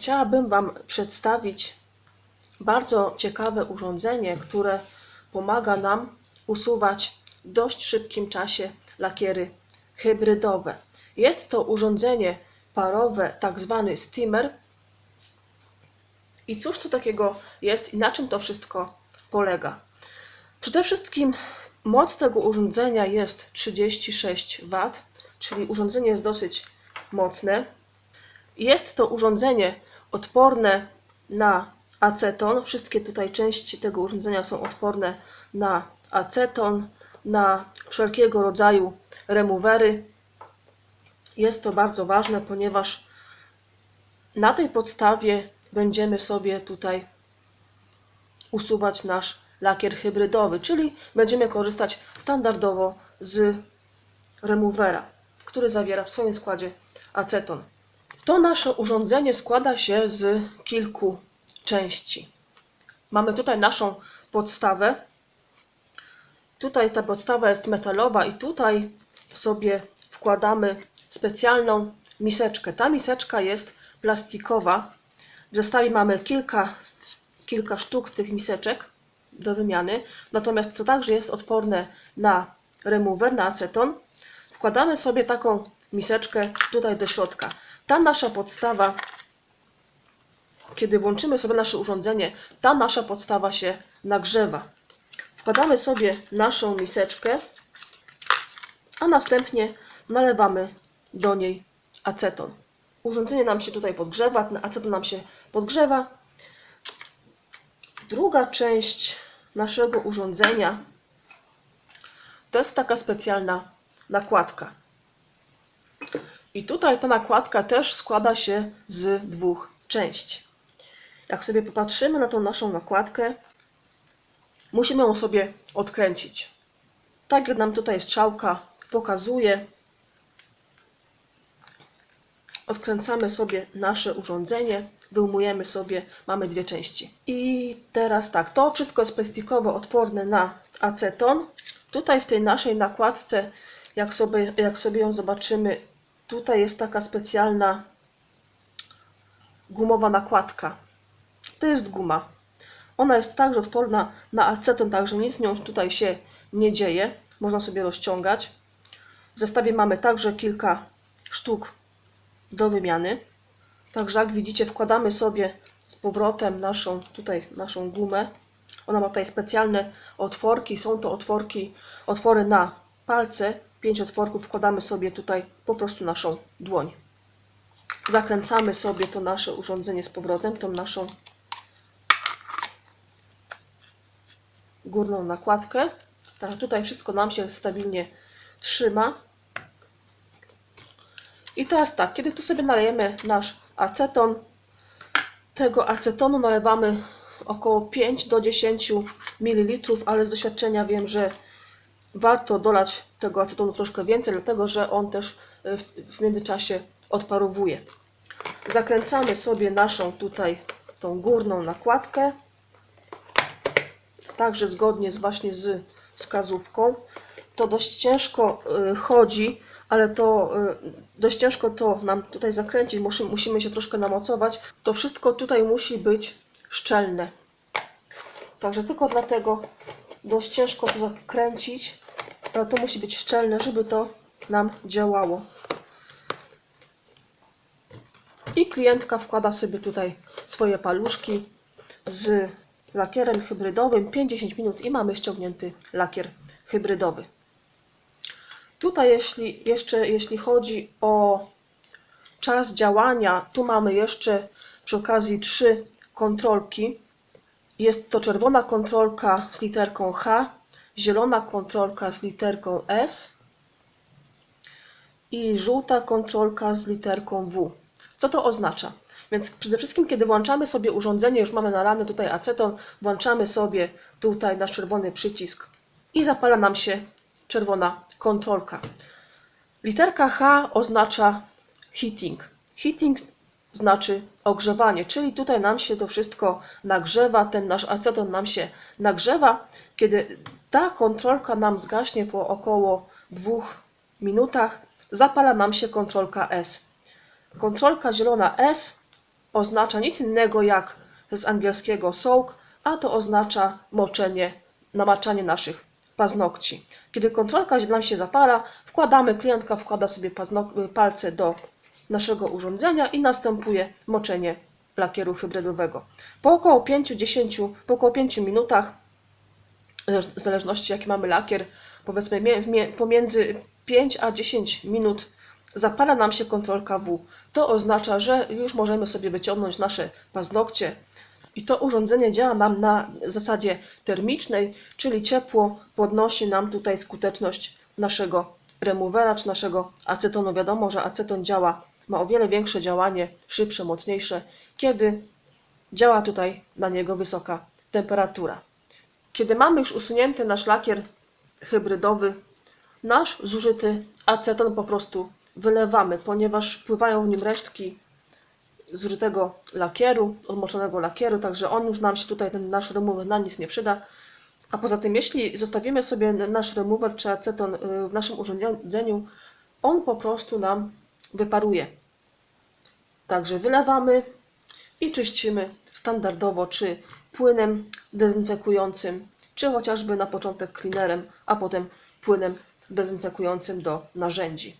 chciałabym Wam przedstawić bardzo ciekawe urządzenie, które pomaga nam usuwać w dość szybkim czasie lakiery hybrydowe. Jest to urządzenie parowe, tak zwany steamer. I cóż to takiego jest i na czym to wszystko polega? Przede wszystkim moc tego urządzenia jest 36 W, czyli urządzenie jest dosyć mocne. Jest to urządzenie odporne na aceton. Wszystkie tutaj części tego urządzenia są odporne na aceton, na wszelkiego rodzaju removery. Jest to bardzo ważne, ponieważ na tej podstawie będziemy sobie tutaj usuwać nasz lakier hybrydowy, czyli będziemy korzystać standardowo z removera, który zawiera w swoim składzie aceton. To nasze urządzenie składa się z kilku części. Mamy tutaj naszą podstawę. Tutaj ta podstawa jest metalowa i tutaj sobie wkładamy specjalną miseczkę. Ta miseczka jest plastikowa. W zestawie mamy kilka, kilka sztuk tych miseczek do wymiany. Natomiast to także jest odporne na remover, na aceton. Wkładamy sobie taką miseczkę tutaj do środka. Ta nasza podstawa, kiedy włączymy sobie nasze urządzenie, ta nasza podstawa się nagrzewa. Wkładamy sobie naszą miseczkę, a następnie nalewamy do niej aceton. Urządzenie nam się tutaj podgrzewa, ten aceton nam się podgrzewa. Druga część naszego urządzenia to jest taka specjalna nakładka. I tutaj ta nakładka też składa się z dwóch części. Jak sobie popatrzymy na tą naszą nakładkę, musimy ją sobie odkręcić. Tak jak nam tutaj strzałka pokazuje, odkręcamy sobie nasze urządzenie, wyjmujemy sobie, mamy dwie części. I teraz tak, to wszystko jest plastikowo odporne na aceton. Tutaj w tej naszej nakładce, jak sobie, jak sobie ją zobaczymy, tutaj jest taka specjalna gumowa nakładka. To jest guma. Ona jest także odporna na aceton, także nic z nią tutaj się nie dzieje. Można sobie rozciągać. W zestawie mamy także kilka sztuk do wymiany. Także jak widzicie, wkładamy sobie z powrotem naszą tutaj naszą gumę. Ona ma tutaj specjalne otworki. Są to otworki, otwory na palce. Pięć otworków wkładamy sobie tutaj po prostu naszą dłoń. Zakręcamy sobie to nasze urządzenie z powrotem, tą naszą górną nakładkę. Tak, tutaj wszystko nam się stabilnie trzyma. I teraz tak, kiedy tu sobie nalejemy nasz aceton, tego acetonu nalewamy około 5 do 10 ml, ale z doświadczenia wiem, że warto dolać tego acetonu troszkę więcej, dlatego że on też w, w międzyczasie odparowuje. Zakręcamy sobie naszą tutaj tą górną nakładkę, także zgodnie z właśnie z wskazówką. To dość ciężko y, chodzi, ale to y, dość ciężko to nam tutaj zakręcić, musimy się troszkę namocować. To wszystko tutaj musi być szczelne. Także tylko dlatego dość ciężko to zakręcić, ale to musi być szczelne, żeby to nam działało. I klientka wkłada sobie tutaj swoje paluszki z lakierem hybrydowym 5-10 minut i mamy ściągnięty lakier hybrydowy. Tutaj jeśli, jeszcze jeśli chodzi o czas działania, tu mamy jeszcze przy okazji trzy kontrolki. Jest to czerwona kontrolka z literką H, zielona kontrolka z literką S i żółta kontrolka z literką W. Co to oznacza? Więc przede wszystkim, kiedy włączamy sobie urządzenie, już mamy nalany tutaj aceton, włączamy sobie tutaj nasz czerwony przycisk i zapala nam się czerwona kontrolka. Literka H oznacza heating. Heating znaczy ogrzewanie, czyli tutaj nam się to wszystko nagrzewa, ten nasz aceton nam się nagrzewa. Kiedy ta kontrolka nam zgaśnie po około dwóch minutach, zapala nam się kontrolka S. Kontrolka zielona S oznacza nic innego jak z angielskiego soak, a to oznacza moczenie, namaczanie naszych paznokci. Kiedy kontrolka nam się zapala, wkładamy, klientka wkłada sobie palce do naszego urządzenia i następuje moczenie lakieru hybrydowego. Po około 5-10, po około 5 minutach, w zależności jaki mamy lakier, powiedzmy pomiędzy 5 a 10 minut zapala nam się kontrolka W. To oznacza, że już możemy sobie wyciągnąć nasze paznokcie i to urządzenie działa nam na zasadzie termicznej, czyli ciepło podnosi nam tutaj skuteczność naszego removera czy naszego acetonu. Wiadomo, że aceton działa, ma o wiele większe działanie, szybsze, mocniejsze, kiedy działa tutaj na niego wysoka temperatura. Kiedy mamy już usunięty nasz lakier hybrydowy, nasz zużyty aceton po prostu wylewamy, ponieważ wpływają w nim resztki zużytego lakieru, odmoczonego lakieru, także on już nam się tutaj, ten nasz remover na nic nie przyda. A poza tym, jeśli zostawimy sobie nasz remover czy aceton y, w naszym urządzeniu, on po prostu nam wyparuje. Także wylewamy i czyścimy standardowo, czy płynem dezynfekującym, czy chociażby na początek cleanerem, a potem płynem dezynfekującym do narzędzi.